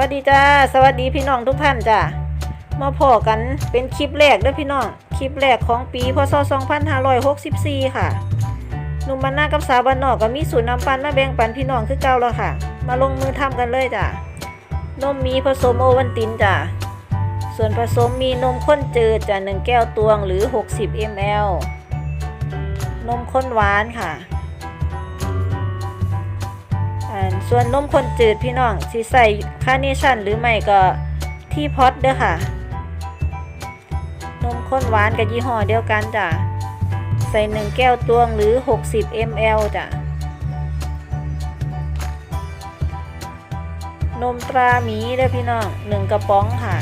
วัสดีจ้า สวัสดีพี่น้องทุกท่านจ้ามาพอกันเป็นคลิปแรกด้วยพี่น้อง คลิปแรกของปีพศ 2564 ค่ะหนุ่มบ้านนากับสาวบ้านนอกก็มีสูตรน้ำปั่นมาแบ่งปันพี่น้องคือเก่าแล้วค่ะ มาลงมือทำกันเลยจ้านมมีผสมโอวันตินจ้าส่วนผสมมีนมข้นจืดจ้ะ1แก้วตวงหรือ 60 ml นมข้นหวานค่ะ ส่วนนมข้นจืดพี่น้องสิใส่คาเนชั่นหรือไม่ก็ที่พอตเด้อค่ะ นมข้นหวานกับยี่ห้อเดียวกันจ้ะ ใส่หนึ่งแก้วตวงหรือ 60 ml จ้ะ นมตราหมีเด้อพี่น้องหนึ่งกระป๋องค่ะ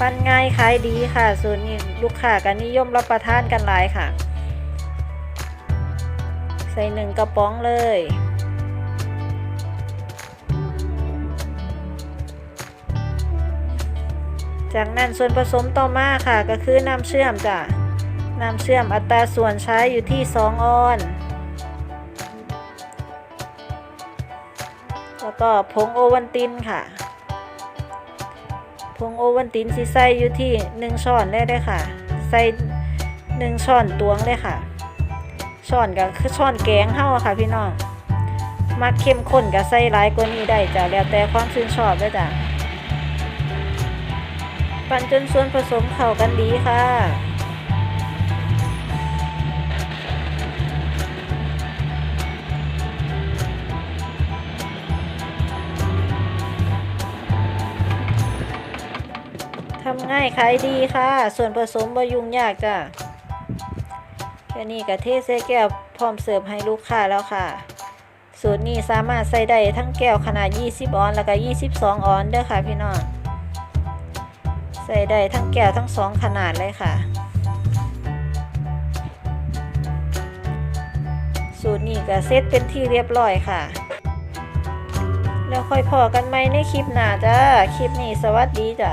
ปั้นง่ายขายดีค่ะส่วนนี้ลูกค้าก็นิยมรับประทานกันหลายค่ะ ใส่หนึ่งกระป๋องเลยจากนั้นส่วนผสมต่อมาค่ะก็คือน้ำเชื่อมจ้ะน้ำเชื่อมอัตราส่วนใช้อยู่ที่ 2 ออน แล้วก็ผงโอวันตินค่ะ ผงโอวันตินสีใส่อยู่ที่ 1 ช้อนได้เลยค่ะ ใส่ 1 ช้อนตวงเลยค่ะ ช้อนก็คือช้อนแกงเฮาอะค่ะพี่น้องมักเข้มข้นก็ใส่หลายกว่านี้ได้จ้ะแล้วแต่ความชื่นชอบเลยจ้ะปั่นจนส่วนผสมเข้ากันดีค่ะ ทำง่ายขายดีค่ะ ส่วนผสมบยุ่งยากจ้ะแค่นี้ก็เทใส่แก้วพร้อมเสิร์ฟให้ลูกค้าแล้วค่ะ สูตรนี้สามารถใส่ได้ทั้งแก้วขนาด 20 ออนแล้วก็ 22 ออนเด้อค่ะพี่น้องใส่ได้ทั้งแก้วทั้งสองขนาดเลยค่ะ สูตรนี้ก็เซตเป็นที่เรียบร้อยค่ะ แล้วค่อยพอกันไหมในคลิปหน้าจ้า คลิปนี้สวัสดีจ้ะ